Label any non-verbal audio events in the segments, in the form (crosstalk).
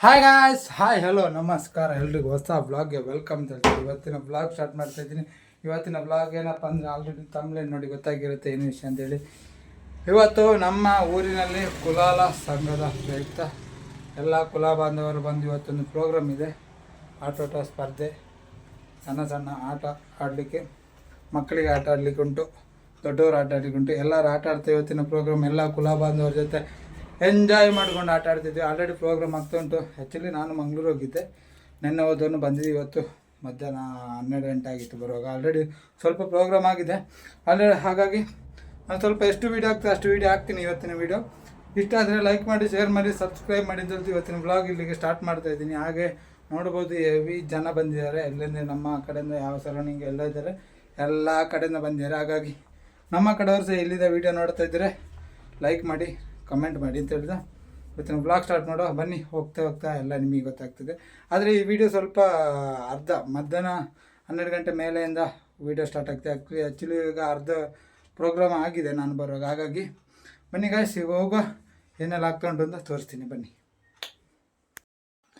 Hi guys hi hello ನಮಸ್ಕಾರ ಎಲ್ರಿಗೂ. ಹೊಸ ಬ್ಲಾಗ್ಗೆ ವೆಲ್ಕಮ್ ಹೇಳ್ತೀನಿ. ಇವತ್ತಿನ ಬ್ಲಾಗ್ ಸ್ಟಾರ್ಟ್ ಮಾಡ್ತಾ ಇದ್ದೀನಿ. ಇವತ್ತಿನ ಬ್ಲಾಗ್ ಏನಪ್ಪ ಅಂದರೆ ಆಲ್ರೆಡಿ ತಮ್ಮಲೆ ನೋಡಿ ಗೊತ್ತಾಗಿರುತ್ತೆ ಏನು ವಿಷಯ ಅಂತೇಳಿ. ಇವತ್ತು ನಮ್ಮ ಊರಿನಲ್ಲಿ ಕುಲಾಲ ಸಂಘದ ಪ್ರಯುಕ್ತ ಎಲ್ಲ ಕುಲ ಬಾಂಧವರು ಬಂದು ಇವತ್ತೊಂದು ಪ್ರೋಗ್ರಾಮ್ ಇದೆ. ಆಟೋಟ ಸ್ಪರ್ಧೆ. ಸಣ್ಣ ಸಣ್ಣ ಆಟ ಆಡಲಿಕ್ಕೆ, ಮಕ್ಕಳಿಗೆ ಆಟ ಆಡಲಿಕ್ಕೆ ಉಂಟು, ದೊಡ್ಡವರು ಆಟ ಆಡಲಿಕ್ಕೆ ಉಂಟು. ಎಲ್ಲರೂ ಆಟ ಆಡ್ತಾ ಇವತ್ತಿನ ಪ್ರೋಗ್ರಾಮ್ ಎಲ್ಲ ಕುಲ ಬಾಂಧವರ ಜೊತೆ ಎಂಜಾಯ್ ಮಾಡ್ಕೊಂಡು ಆಟ ಆಡ್ತಿದ್ವಿ. ಆಲ್ರೆಡಿ ಪ್ರೋಗ್ರಾಮ್ ಆಗ್ತಾ ಉಂಟು. ಆ್ಯಕ್ಚುಲಿ ನಾನು ಮಂಗ್ಳೂರು ಹೋಗಿದ್ದೆ. ನೆನ್ನೆ ಹೋದವನು ಬಂದಿದ್ದೆ ಇವತ್ತು. ಮಧ್ಯಾಹ್ನ ಹನ್ನೆರಡು ಗಂಟೆ ಆಗಿತ್ತು ಬರುವಾಗ. ಆಲ್ರೆಡಿ ಸ್ವಲ್ಪ ಪ್ರೋಗ್ರಾಮ್ ಆಗಿದೆ. ಆಲ್ರೆಡಿ ಹಾಗಾಗಿ ನಾನು ಸ್ವಲ್ಪ ಎಷ್ಟು ವೀಡಿಯೋ ಆಗ್ತದೆ ಅಷ್ಟು ವೀಡಿಯೋ ಹಾಕ್ತೀನಿ ಇವತ್ತಿನ ವೀಡಿಯೋ ಇಷ್ಟ ಆದರೆ ಲೈಕ್ ಮಾಡಿ ಶೇರ್ ಮಾಡಿ ಸಬ್ಸ್ಕ್ರೈಬ್ ಮಾಡಿ ಅಂತ ಇವತ್ತಿನ ಬ್ಲಾಗ್ ಇಲ್ಲಿಗೆ ಸ್ಟಾರ್ಟ್ ಮಾಡ್ತಾ ಇದ್ದೀನಿ. ಹಾಗೆ ನೋಡ್ಬೋದು ಹೆವಿ ಜನ ಬಂದಿದ್ದಾರೆ. ಎಲ್ಲಿಂದ ನಮ್ಮ ಕಡೆಯಿಂದ ಯಾವ ಸರೌಂಡಿಂಗ್ ಎಲ್ಲ ಇದ್ದಾರೆ. ಎಲ್ಲ ಕಡೆಯಿಂದ ಬಂದಿದ್ದಾರೆ. ಹಾಗಾಗಿ ನಮ್ಮ ಕಡೆಯವರು ಸಹ ಎಲ್ಲಿದೆ ವೀಡಿಯೋ ನೋಡ್ತಾ ಇದ್ದರೆ ಲೈಕ್ ಮಾಡಿ ಕಮೆಂಟ್ ಮಾಡಿ ಅಂತ ಹೇಳಿದ. ನಾವು ಬ್ಲಾಗ್ ಸ್ಟಾರ್ಟ್ ಮಾಡೋ ಬನ್ನಿ, ಹೋಗ್ತಾ ಹೋಗ್ತಾ ಎಲ್ಲ ನಿಮಗೆ ಗೊತ್ತಾಗ್ತದೆ. ಆದರೆ ಈ ವಿಡಿಯೋ ಸ್ವಲ್ಪ, ಅರ್ಧ, ಮಧ್ಯಾಹ್ನ ಹನ್ನೆರಡು ಗಂಟೆ ಮೇಲೆಯಿಂದ ವಿಡಿಯೋ ಸ್ಟಾರ್ಟ್ ಆಗ್ತದೆ. ಆ್ಯಕ್ಚುಲಿ ಆ್ಯಕ್ಚುಲಿ ಈಗ ಅರ್ಧ ಪ್ರೋಗ್ರಾಮ್ ಆಗಿದೆ ನಾನು ಬರುವಾಗ. ಹಾಗಾಗಿ ಬನ್ನಿ ಗಾಯ್ಸ್ ಈಗ ಹೋಗುವ. ಏನೆಲ್ಲ ಹಾಕ್ಕೊಂಡು ಅಂತ ತೋರಿಸ್ತೀನಿ, ಬನ್ನಿ.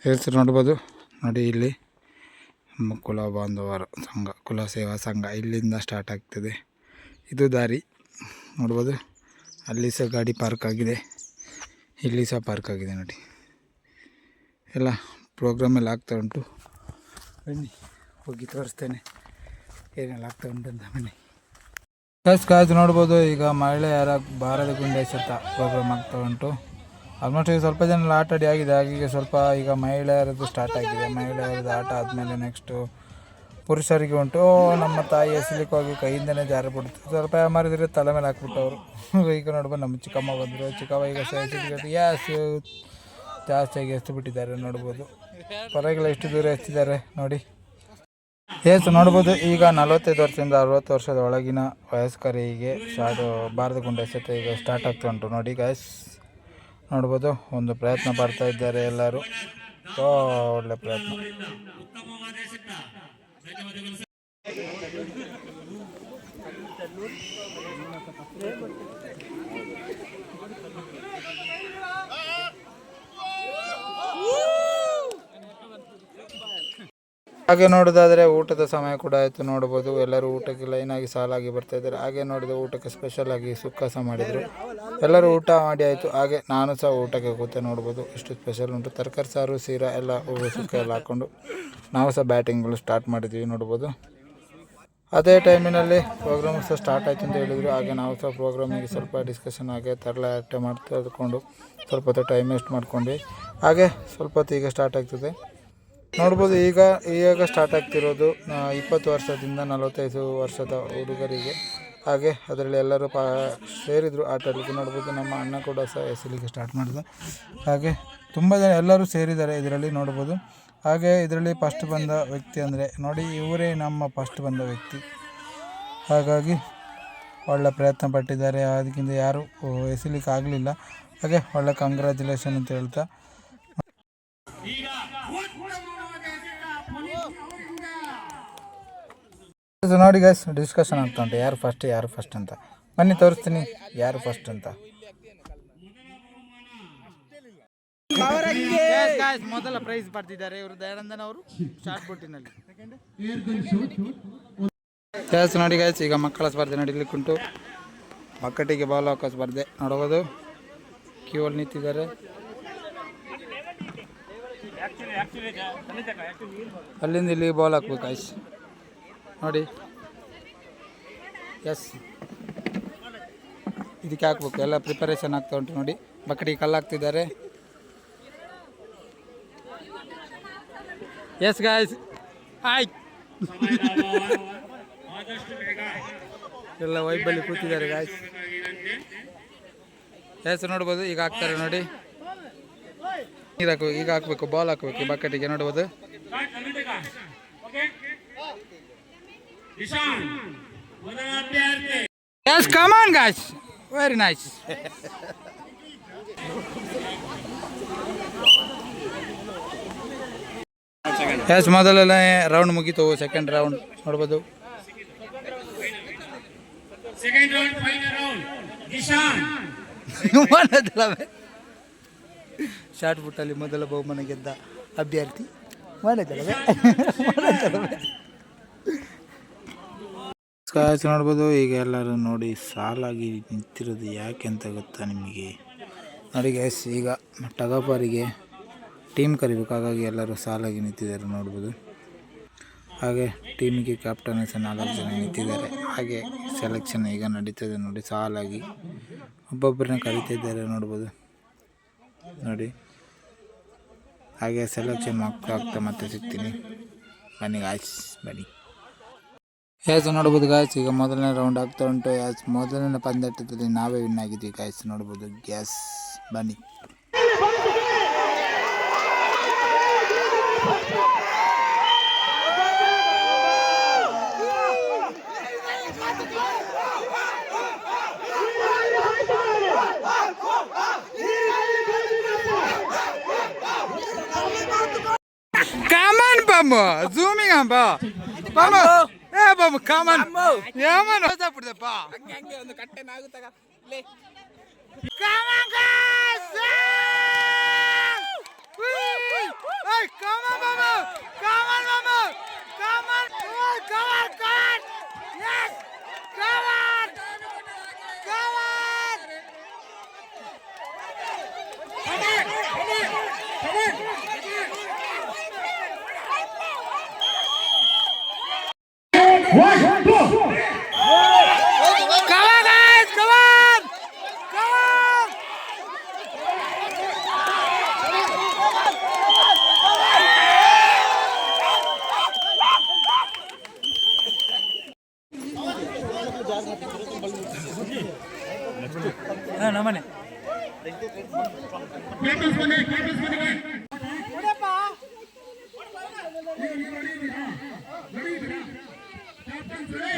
ಹೆಸರು ನೋಡ್ಬೋದು. ನೋಡಿ ಇಲ್ಲಿ ನಮ್ಮ ಕುಲ ಬಾಂಧವರ ಸಂಘ, ಕುಲ ಸೇವಾ ಸಂಘ ಇಲ್ಲಿಂದ ಸ್ಟಾರ್ಟ್ ಆಗ್ತದೆ. ಇದು ದಾರಿ. ನೋಡ್ಬೋದು. ಅಲ್ಲಿ ಸಹ ಗಾಡಿ ಪಾರ್ಕ್ ಆಗಿದೆ. ಇಲ್ಲಿ ಸಹ ಪಾರ್ಕ್ ಆಗಿದೆ ನೋಡಿ. ಎಲ್ಲ ಪ್ರೋಗ್ರಾಮ್ ಎಲ್ಲ ಆಗ್ತಾ ಉಂಟು. ಬನ್ನಿ, ಹೋಗಿ ತೋರಿಸ್ತೇನೆ. ಏನೆಲ್ಲ ಆಗ್ತಾ ಉಂಟು ಅಂತ ಬನ್ನಿ. ಕಾಯ್ಸ್ ಕಾಯ್ದು ನೋಡ್ಬೋದು, ಈಗ ಮಹಿಳೆಯರ ಭಾರತ ಗುಂಡೇಶ್ವರ ಪ್ರೋಗ್ರಾಮ್ ಆಗ್ತಾ ಉಂಟು. ಆಲ್ಮೋಸ್ಟ್ ಈಗ ಸ್ವಲ್ಪ ಜನ ಎಲ್ಲ ಆಟ ಆಡಿ ಆಗಿದೆ. ಹಾಗೆ ಸ್ವಲ್ಪ ಈಗ ಮಹಿಳೆಯರದ್ದು ಸ್ಟಾರ್ಟ್ ಆಗಿದೆ. ಮಹಿಳೆಯರದ್ದು ಆಟ ಆದಮೇಲೆ ನೆಕ್ಸ್ಟು ಪುರುಷರಿಗೆ ಉಂಟು. ನಮ್ಮ ತಾಯಿ ಎಸಲಿಕ್ಕೆ ಹೋಗಿ ಕೈಯಿಂದನೇ ಜಾರಿ ಬಿಡ್ತು. ಸ್ವಲ್ಪ ಮಾರಿದ್ರೆ ತಲೆ ಮೇಲೆ ಹಾಕ್ಬಿಟ್ಟು ಅವರು (laughs) ಈಗ ನೋಡ್ಬೋದು ನಮ್ಮ ಚಿಕ್ಕಮ್ಮ ಬಂದರು. ಚಿಕ್ಕಮ್ಮ ಈಗ ಗ್ಯಾಸ್ ಜಾಸ್ತಿಯಾಗಿ ಎಸ್ತು ಬಿಟ್ಟಿದ್ದಾರೆ. ನೋಡ್ಬೋದು. ಪರವಾಗಿಲ್ಲ ಎಷ್ಟು ದೂರ ಎಸ್ತಿದ್ದಾರೆ. ನೋಡಿ. ಎಸ್ ನೋಡ್ಬೋದು. ಈಗ ನಲವತ್ತೈದು ವರ್ಷದಿಂದ ಅರವತ್ತು ವರ್ಷದ ಒಳಗಿನ ವಯಸ್ಕರಿಗೆ ಸ್ಟಾರ್ಟ್ ಭಾರತ ಗುಂಡ ಎಸೆತ ಈಗ ಸ್ಟಾರ್ಟ್ ಆಗ್ತಾ ಉಂಟು. ನೋಡಿ ಗಾಯ್ಸ್ ನೋಡ್ಬೋದು. ಒಂದು ಪ್ರಯತ್ನ ಪಡ್ತಾ ಇದ್ದಾರೆ ಎಲ್ಲರೂ. ಒಳ್ಳೆ ಪ್ರಯತ್ನ. ధన్యవాదాలు ಹಾಗೆ ನೋಡೋದಾದರೆ ಊಟದ ಸಮಯ ಕೂಡ ಆಯಿತು, ನೋಡ್ಬೋದು. ಎಲ್ಲರೂ ಊಟಕ್ಕೆ ಲೈನಾಗಿ ಸಾಲಾಗಿ ಬರ್ತಾ ಇದ್ದಾರೆ. ಹಾಗೆ ನೋಡಿದ ಊಟಕ್ಕೆ ಸ್ಪೆಷಲ್ ಆಗಿ ಸಹ ಮಾಡಿದರು. ಎಲ್ಲರೂ ಊಟ ಮಾಡಿ ಆಯಿತು. ಹಾಗೆ ನಾನು ಸಹ ಊಟಕ್ಕೆ ಕೂತೆ ನೋಡ್ಬೋದು. ಇಷ್ಟು ಸ್ಪೆಷಲ್ ಉಂಟು. ತರಕಾರಿ, ಸಾರು, ಸೀರಾ ಎಲ್ಲ ಸುಕ್ಕ ಎಲ್ಲ ಹಾಕ್ಕೊಂಡು ನಾವು ಸಹ ಬ್ಯಾಟಿಂಗ್ಗಳು ಸ್ಟಾರ್ಟ್ ಮಾಡಿದ್ವಿ ನೋಡ್ಬೋದು. ಅದೇ ಟೈಮಿನಲ್ಲಿ ಪ್ರೋಗ್ರಾಮ್ ಸಹ ಸ್ಟಾರ್ಟ್ ಆಯ್ತು ಅಂತ ಹೇಳಿದರು. ಹಾಗೆ ನಾವು ಸಹ ಪ್ರೋಗ್ರಾಮಿಗೆ ಸ್ವಲ್ಪ ಡಿಸ್ಕಷನ್ ಹಾಗೆ ತರಲ ಅಟ್ಟೆ ಮಾಡ್ತಾ ಇದ್ಕೊಂಡು ಸ್ವಲ್ಪ ಹೊತ್ತು ಟೈಮ್ ವೇಸ್ಟ್ ಮಾಡ್ಕೊಂಡ್ವಿ ಹಾಗೆ ಸ್ವಲ್ಪ ಹೊತ್ತು ಈಗ ಸ್ಟಾರ್ಟ್ ಆಗ್ತದೆ. ನೋಡ್ಬೋದು, ಈಗ ಈಗ ಸ್ಟಾರ್ಟ್ ಆಗ್ತಿರೋದು ಇಪ್ಪತ್ತು ವರ್ಷದಿಂದ ನಲವತ್ತೈದು ವರ್ಷದ ಹುಡುಗರಿಗೆ. ಹಾಗೆ ಅದರಲ್ಲಿ ಎಲ್ಲರೂ ಪಾ, ಸೇರಿದರು ಆಟ ಆಡಲಿಕ್ಕೆ ನೋಡ್ಬೋದು, ನಮ್ಮ ಅಣ್ಣ ಕೂಡ ಸಹ ಎಸಲಿಕ್ಕೆ ಸ್ಟಾರ್ಟ್ ಮಾಡಿದ. ಹಾಗೆ ತುಂಬ ಜನ ಎಲ್ಲರೂ ಸೇರಿದ್ದಾರೆ ಇದರಲ್ಲಿ, ನೋಡ್ಬೋದು. ಹಾಗೆ ಇದರಲ್ಲಿ ಫಸ್ಟ್ ಬಂದ ವ್ಯಕ್ತಿ ಅಂದರೆ, ನೋಡಿ, ಇವರೇ ನಮ್ಮ ಫಸ್ಟ್ ಬಂದ ವ್ಯಕ್ತಿ. ಹಾಗಾಗಿ ಒಳ್ಳೆ ಪ್ರಯತ್ನ ಪಟ್ಟಿದ್ದಾರೆ. ಅದಕ್ಕಿಂತ ಯಾರು ಎಸಲಿಕ್ಕೆ ಆಗಲಿಲ್ಲ ಹಾಗೆ ಒಳ್ಳೆ ಕಂಗ್ರ್ಯಾಚುಲೇಷನ್ ಅಂತ ಹೇಳ್ತಾ. ಇದು ನೋಡಿ ಗೈಸ್ ಡಿಸ್ಕಷನ್ ಅಂತ ಉಂಟು. ಯಾರು ಫಸ್ಟ್ ಯಾರು ಫಸ್ಟ್ ಅಂತ. ಬನ್ನಿ ತೋರಿಸ್ತೀನಿ. ಯಾರು ಫಸ್ಟ್ ಅಂತ. ಮೊದಲ ಪ್ರೈಸ್ ಪಡೆದಿದ್ದಾರೆ ಇವರು ದಯಾನಂದನ್ ಅವರು. ಶಾರ್ಟ್ ಬುಟ್ಟಿನಲ್ಲಿ ಗ್ಯಾಸ್ ನೋಡಿ ಗಾಯ್ಸ್ ಈಗ ಮಕ್ಕಳ ಸ್ಪರ್ಧೆ ನಡೀಲಿಕ್ಕುಂಟು ಮಕ್ಕಟಿಗೆ ಬಾಲ್ ಹಾಕೋ ಸ್ಪರ್ಧೆ ನೋಡಬಹುದು ಕ್ಯೂ ಅಲ್ಲಿ ನಿಂತಿದ್ದಾರೆ. ಅಲ್ಲಿಂದ ಇಲ್ಲಿ ಬಾಲ್ ಹಾಕ್ಬೇಕು ಆಯ್ಸ್ ನೋಡಿ. ಎಸ್ ಇದಕ್ಕೆ ಹಾಕ್ಬೇಕು. ಎಲ್ಲ ಪ್ರಿಪರೇಷನ್ ಆಗ್ತಾ ಉಂಟು ನೋಡಿ. ಬಕಡಿಗೆ ಕಲ್ಲು ಹಾಕ್ತಿದ್ದಾರೆ. ಎಸ್ ಗಾಯ್ಸ್ ಆಯ್ತು ಎಲ್ಲ ವೈಬಲ್ಲಿ ಕೂತಿದ್ದಾರೆ ಗಾಯ್ಸ್ ಎಸ್ ನೋಡ್ಬೋದು. ಈಗ ಹಾಕ್ತಾರೆ ನೋಡಿ. ನೀರು ಹಾಕಬೇಕು. ಈಗ ಹಾಕಬೇಕು. ಬಾಲ್ ಹಾಕ್ಬೇಕು ಬಕೆಟಿಗೆ ನೋಡ್ಬೋದು Yes, come on, guys very nice yes ಮೊದಲನೇ ರೌಂಡ್ ಮುಗೀತು. ಸೆಕೆಂಡ್ ರೌಂಡ್ ನೋಡ್ಬೋದು. Second round final round Ishaan shot ಪುಟ್ಟಲ್ಲಿ ಮೊದಲ ಬಹುಮಾನ ಗೆದ್ದ ಅಭ್ಯರ್ಥಿ. ಮಾಡಿದ್ದಲ್ಲವೇ (laughs) ಸ್ಕಾಚ್ ನೋಡ್ಬೋದು. ಈಗ ಎಲ್ಲರೂ ನೋಡಿ ಸಾಲಾಗಿ ನಿಂತಿರೋದು ಯಾಕೆ ಅಂತ ಗೊತ್ತಾ ನಿಮಗೆ? ನೋಡಿ ಗ್ಯಾಸ್ ಈಗ ಟಗಪರಿಗೆ ಟೀಮ್ ಕರಿಬೇಕು ಹಾಗಾಗಿ ಎಲ್ಲರೂ ಸಾಲಾಗಿ ನಿಂತಿದ್ದಾರೆ ನೋಡ್ಬೋದು. ಹಾಗೆ ಟೀಮಿಗೆ ಕ್ಯಾಪ್ಟನ್ ಸಹ ನಾಲ್ಕು ಜನ ನಿಂತಿದ್ದಾರೆ. ಹಾಗೆ ಸೆಲೆಕ್ಷನ್ ಈಗ ನಡೀತದೆ ನೋಡಿ ಸಾಲಾಗಿ. ಒಬ್ಬೊಬ್ಬರನ್ನ ಕರಿತಿದ್ದಾರೆ ನೋಡ್ಬೋದು. ನೋಡಿ. ಹಾಗೆ ಸೆಲೆಕ್ಷನ್ ಆಗ್ತಾ ಆಗ್ತಾ ಮತ್ತೆ ಸಿಗ್ತೀನಿ. ಬನ್ನಿ ಗಾಯ್ಸ್ ಬನ್ನಿ. ಯಾಸ್ ನೋಡ್ಬೋದು ಗಾಯ್ಸ್ ಈಗ ಮೊದಲನೇ ರೌಂಡ್ ಆಗ್ತಾ ಉಂಟು. ಯಾಸ್ ಮೊದಲನೇ ಪಂದ್ಯಾಟದಲ್ಲಿ ನಾವೇ ವಿನ್ ಆಗಿದ್ದೀವಿ ಗಾಯ್ಸ್ ನೋಡ್ಬೋದು. ಗ್ಯಾಸ್ ಬನ್ನಿ. Come on Bambo, zooming on ba. Babu come on ಯಾಮನ್ ಹೊಸಬಿಡ್ದಪ್ಪ ಹಂಗೆ ಒಂದು ಕಟ್ಟೆ ಆಗುತ್ತಾಗ come on come on Babu come on Babu come on come on come on yes come on come on Come on! Kawan guys, kawan, kawan. Kita sini, kita sini. Udah pak. Thank you.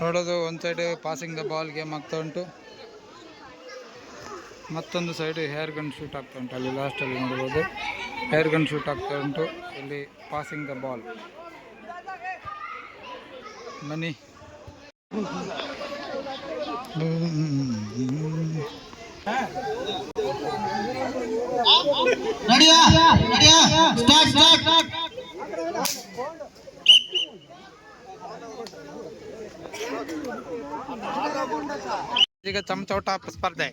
ನೋಡೋದು ಒಂದು side passing the ball game ಆಗ್ತಾ ಉಂಟು. ಮತ್ತೊಂದು side hair gun shoot ಆಗ್ತಾ ಉಂಟು. ಅಲ್ಲಿ ಲಾಸ್ಟಲ್ಲಿ ನೋಡ್ಬೋದು. ಹೇರ್ ಗನ್ ಶೂಟ್ ಆಗ್ತಾ ಉಂಟು. ಇಲ್ಲಿ ಪಾಸಿಂಗ್ ದ ಬಾಲ್ ಮನಿ ರೆಡಿಯಾ ರೆಡಿಯಾ ಸ್ಟಾರ್ಟ್ ಸ್ಟಾರ್ಟ್ ಈಗ ಚಮಚೋಟ ಸ್ಪರ್ಧೆ.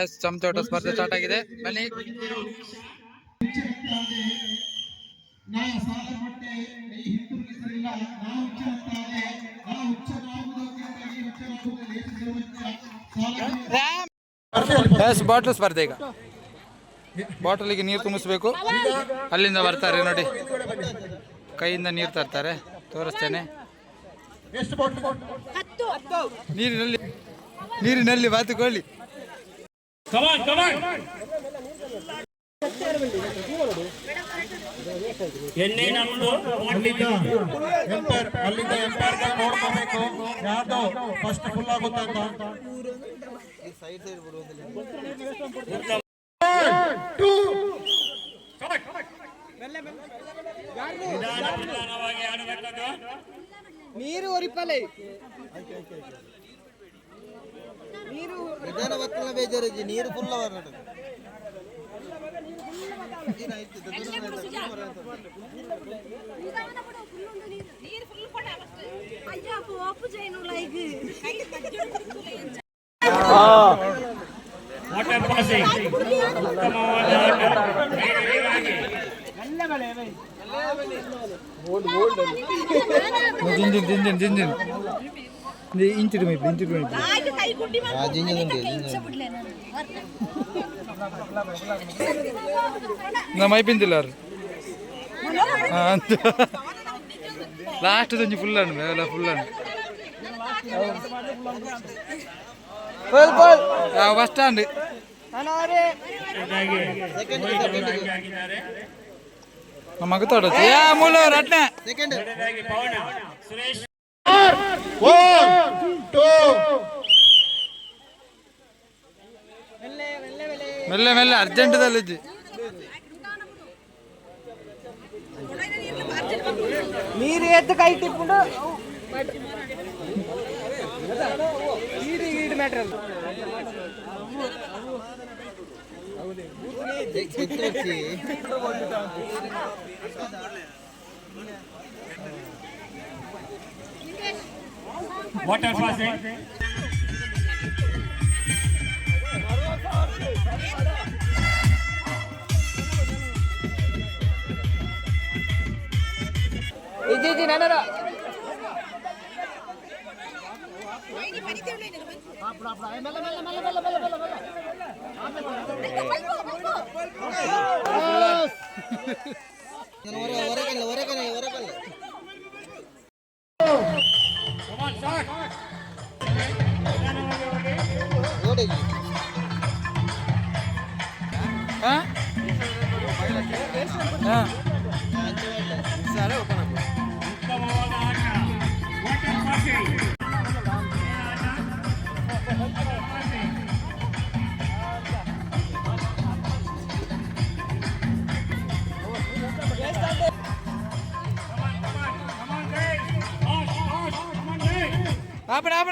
ಎಸ್ ಚಮಚೋಟ ಸ್ಪರ್ಧೆ ಸ್ಟಾರ್ಟ್ ಆಗಿದೆ. ಬನ್ನಿ. ಎಸ್ ಬಾಟ್ಲು ಸ್ಪರ್ಧೆ ಈಗ. ಬಾಟಲಿಗೆ ನೀರು ತುಂಬಿಸ್ಬೇಕು. ಅಲ್ಲಿಂದ ಬರ್ತಾರೆ ನೋಡಿ. ಕೈಯಿಂದ ನೀರು ತರ್ತಾರೆ. ತೋರಿಸ್ತೇನೆ. ನೀರಿನಲ್ಲಿ ನೀರಿನಲ್ಲಿ ಬಾತುಕೊಳ್ಳಿ ಎಣ್ಣೆ ನಮ್ದು. ಅಲ್ಲಿಂದ ಎಂಪೈರ್ ಅಲ್ಲಿಂದ ಎಂಪೈರ್ ನೋಡ್ಕೋಬೇಕು. ಯಾರ್ದು ಫಸ್ಟ್ ಫುಲ್ ಆಗುತ್ತೆ ಅಂತ. ನೀರು ಒರಿಪಲೆ ನೀರು ನಿಧಾನ ಬರ್ತಲ್ಲ ಬೇಜಾರಜ್ಜಿ ನೀರು ಫುಲ್ಲ ಬರೋದು ಮೋಟರ್ ಉತ್ತಮವಾದ ಆಟ ವೇಗವಾಗಿ ಜಿಂಜಿನ್ ಜಿಂಜಿನ್ ಜಿಂಜಿನ್ ಇಂಚಿಡು ಮೈಪ್ಲಿ ಇಂಚಿಡು ಮೈಪ್ಲಿ నాకు కై గుడ్డి ఆ, జింజలు ఉంది, ನಾ ಮೈ ಪಿಂತಿಲ್ಲ ಅವ್ರು ಲಾಸ್ಟ್ ಒಂಜಿ ಫುಲ್ ಅನ್ನು ಬೇವೆಲ್ಲ ಫುಲ್ ಅನ್ನು ಬಸ್ ಸ್ಟ್ಯಾಂಡ್ ಹಾಗಾಗಿ ಮೋಹಿತ್ ಅವರು ಆಯ್ಕೆ ಆಗಿದ್ದಾರೆ ಮಗ ತೋಡ ಯಾ ಟೂ ಮೆಲ್ಲೆ ಮೆಲ್ಲೆ ಅರ್ಜೆಂಟದಲ್ಲಿ ಇಜ್ಜಿ ನೀರು ಎದ್ದು ಕೈ ತಿಪ್ಪಿಕೊಂಡು ಈಡು ಈಡು వాటర్ పాసింగ్ ఇది ఇది నెలరా అప్పుడు అప్పుడు మెల్ల మెల్ల మెల్ల మెల్ల మెల్ల మెల్ల Huh?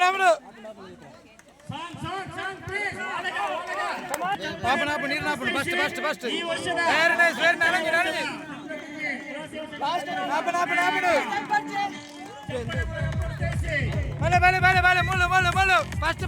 ಆಪಣ ಆಪಣ ಆಪಣ ಆಪಣ ಆಪಣ ನೀರಿನ ಆಪಣ ಫಸ್ಟ್ ಫಸ್ಟ್ ಫಸ್ಟ್ ಈ ವರ್ಷದ ವೆರಿ ನೈಸ್ ವೆರಿ ನೈಸ್ ನಡಂಗಿ ಆಪಣ ಆಪಣ ಆಪಣ ಬಲೆ ಬಲೆ ಬಲೆ ಬಲೆ ಮುಳ್ಳು ಮುಳ್ಳು ಮುಳ್ಳು ಫಸ್ಟ್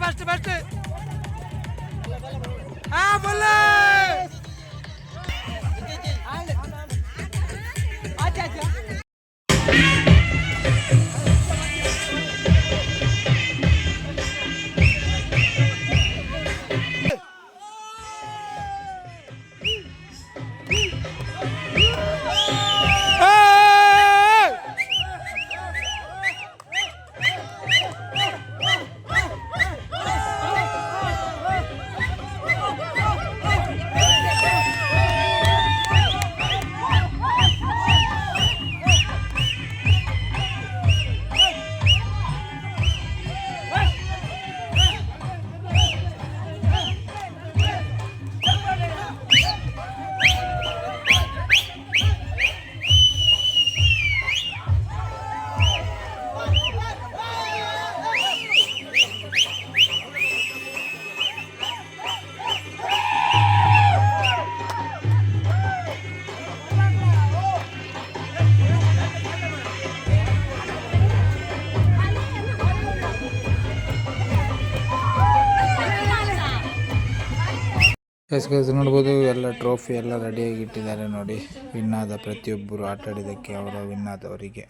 ಗೈಸ್ ನೋಡ್ಬೋದು, ಎಲ್ಲ ಟ್ರೋಫಿ ಎಲ್ಲ ರೆಡಿಯಾಗಿ ಇಟ್ಟಿದ್ದಾರೆ ನೋಡಿ. ವಿನ್ ಆದ ಪ್ರತಿಯೊಬ್ಬರು ಆಟ ಆಡಿದ್ದಕ್ಕೆ ಅವರ ವಿನ್ ಆದವರಿಗೆ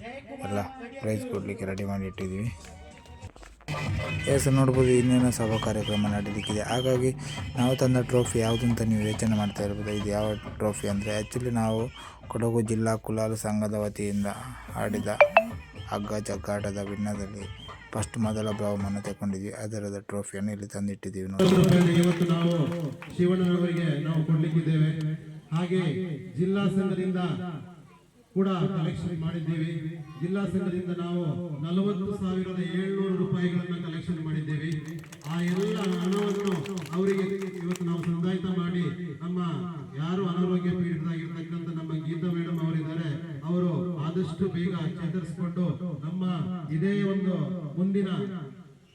ಎಲ್ಲ ಪ್ರೈಸ್ ಕೊಡಲಿಕ್ಕೆ ರೆಡಿ ಮಾಡಿ ಇಟ್ಟಿದ್ದೀವಿ. ಎಸ್ ನೋಡ್ಬೋದು, ಇನ್ನೇನೋ ಸಭಾ ಕಾರ್ಯಕ್ರಮ ನಡೀಲಿಕ್ಕಿದೆ. ಹಾಗಾಗಿ, ನಾವು ತಂದ ಟ್ರೋಫಿ ಯಾವುದು ಅಂತ ನೀವು ಯೋಚನೆ ಮಾಡ್ತಾ ಇರ್ಬೋದು. ಇದು ಯಾವ ಟ್ರೋಫಿ ಅಂದರೆ ಆ್ಯಕ್ಚುಲಿ ನಾವು ಕೊಡಗು ಜಿಲ್ಲಾ ಕುಲಾಲು ಸಂಘದ ವತಿಯಿಂದ ಆಡಿದ ಹಗ್ಗ ಜಗ್ಗಾಟದ ವಿನ್ನದಲ್ಲಿ ಫಸ್ಟ್ ಮೊದಲ ಬಹುಮಾನ ತಗೊಂಡಿದ್ವಿ. ಅದರದ ಟ್ರೋಫಿಯನ್ನು ಇಲ್ಲಿ ತಂದಿಟ್ಟಿದ್ದೀವಿ ಇವತ್ತು ನಾವು ಶಿವಣ್ಣನವರಿಗೆ ನಾವು ಕೊಡ್ಲಿಕ್ಕಿದ್ದೇವೆ. ಹಾಗೆ ಜಿಲ್ಲಾ ಸಂಘದಿಂದ ಕೂಡ ಕಲೆಕ್ಷನ್ ಮಾಡಿದ್ದೀವಿ. ಜಿಲ್ಲಾ ಸಂಘದಿಂದ ನಾವು ನಲವತ್ತು ಸಾವಿರದ ಏಳ್ನೂರು ರೂಪಾಯಿಗಳನ್ನ ಕಲೆಕ್ಷನ್ ಮಾಡಿದ್ದೇವೆ ಆ ಎಲ್ಲ ಹಣವನ್ನು ಅವರಿಗೆ ಇವತ್ತು ನಾವು ಸಂದಾಯಿತ ಮಾಡಿ ನಮ್ಮ ಯಾರು ಅನಾರೋಗ್ಯ ಪೀಡಿತರಾಗಿರ್ತಕ್ಕಂಥ ನಮ್ಮ ಗೀತಾ ಮೇಡಮ್ ಅವರಿದ್ದಾರೆ ಅವರು ಆದಷ್ಟು ಬೇಗ ಚೇತರಿಸಿಕೊಂಡು ನಮ್ಮ ಇದೇ ಒಂದು ಮುಂದಿನ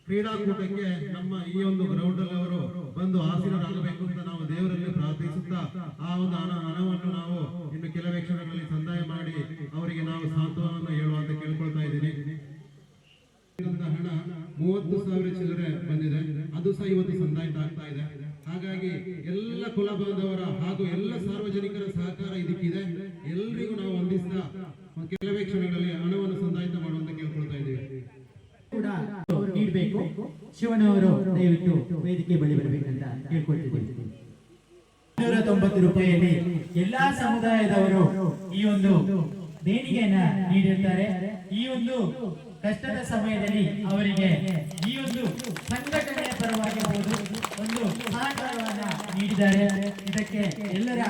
ಕ್ರೀಡಾಕೂಟಕ್ಕೆ ನಮ್ಮ ಈ ಒಂದು ಗ್ರೌಂಡ್ ಅಲ್ಲಿ ಅವರು ಬಂದು ಆಸೀನರಾಗಬೇಕು ಅಂತ ನಾವು ದೇವರಲ್ಲಿ ಪ್ರಾರ್ಥಿಸುತ್ತಾ ಆ ಒಂದು ಹಣ ಹಣವನ್ನು ನಾವು ಇನ್ನು ಕೆಲವೇ ಕ್ಷಣಗಳಲ್ಲಿ ಸಂದಾಯ ಮಾಡಿ ಅವರಿಗೆ ನಾವು ಸಾಂತ್ವನವನ್ನು ಹೇಳುವಂತ ಕೇಳ್ಕೊಳ್ತಾ ಇದ್ದೀನಿ. ಹಣ ಮೂವತ್ತು ಸಾವಿರ ಚಿಲ್ಲರೆ ಬಂದಿದೆ. ಅದು ಸಹ ಇವತ್ತು ಸಂದಾಯ ಇದೆ. ಹಾಗಾಗಿ ಎಲ್ಲ ಕುಲ ಬಾಂಧವರ ಹಾಗೂ ಎಲ್ಲ ಸಾರ್ವಜನಿಕರ ಸಹಕಾರ ಇದಕ್ಕಿದೆ ಎಲ್ರಿಗೂ ನಾವು ಹೊಂದಿಸ್ತಾ ಕೆಲವೇ ಕ್ಷಣಗಳಲ್ಲಿ ಹಣವನ್ನು ಸಂದಾಯಿತ ಮಾಡುವಂತ ಕೇಳ್ಕೊಳ್ತಾ ಇದ್ದೀವಿ ಕೂಡ ಅವರು ನೀಡಬೇಕು ಶಿವನವರು ದಯವಿಟ್ಟು ವೇದಿಕೆ ಬಳಿ ಕೇಳ್ಕೊಳ್ತಿದ್ದೀವಿ ತೊಂಬತ್ತು ರೂಪಾಯಿಯಲ್ಲಿ ಎಲ್ಲಾ ಸಮುದಾಯದವರು ಈ ಒಂದು ದೇಣಿಗೆಯನ್ನ ನೀಡಿರ್ತಾರೆ. ಈ ಒಂದು ಕಷ್ಟದ ಸಮಯದಲ್ಲಿ ಅವರಿಗೆ ಈ ಒಂದು ಸಂಘಟನೆಯ ಪರವಾಗಿರ್ಬೋದು ಒಂದು ಸಹಕಾರವನ್ನ ನೀಡಿದ್ದಾರೆ. ಇದಕ್ಕೆ ಎಲ್ಲರ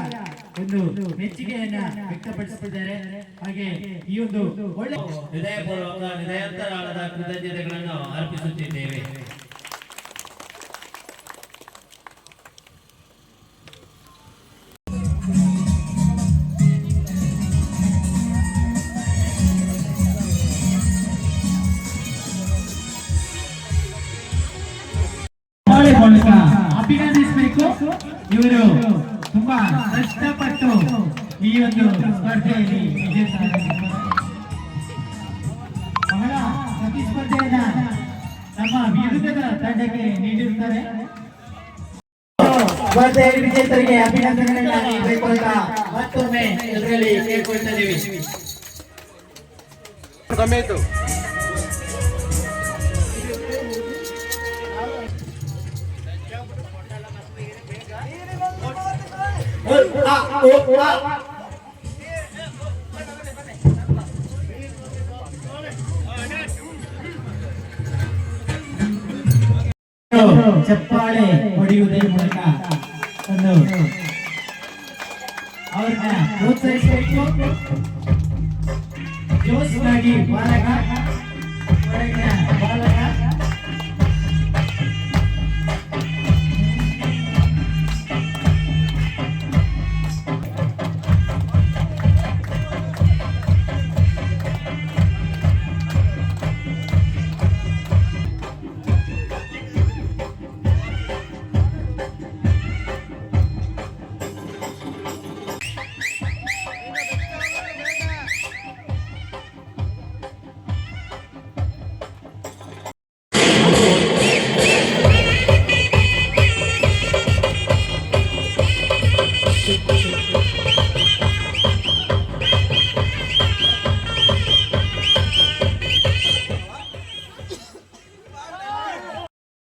ಒಂದು ಮೆಚ್ಚುಗೆಯನ್ನ ವ್ಯಕ್ತಪಡಿಸುತ್ತಿದ್ದಾರೆ ಹಾಗೆ ಈ ಒಂದು ಒಳ್ಳೆ ಹೃದಯಪೂರ್ವಕ ಹೃದಯಾಂತರಾಳದ ಕೃತಜ್ಞತೆಗಳನ್ನು ಅರ್ಪಿಸುತ್ತಿದ್ದೇವೆ. ಈ ಒಂದು ಸ್ಪರ್ಧೆಯಲ್ಲಿ ಬಹಳ ಪ್ರತಿಸ್ಪರ್ಧೆಯನ್ನ ನಮ್ಮ ವಿರುದ್ಧದ ತಂಡಕ್ಕೆ ನೀಡಿರುತ್ತಾರೆ. ವಿಜೇತರಿಗೆ ಅಭಿನಂದನೆಗಳನ್ನ ನೀಡಬೇಕು ಅಂತ ಮತ್ತೊಮ್ಮೆ ಇದರಲ್ಲಿ ಕೇಳ್ಕೊಳ್ತಾ ಇದೀವಿ ಚಪ್ಪಾಳೆ ಹೊಡೆಯುವುದರ ಮೂಲಕ ಒಂದು ಅವ್ರನ್ನ ಪ್ರೋತ್ಸಾಹಿಸಬೇಕು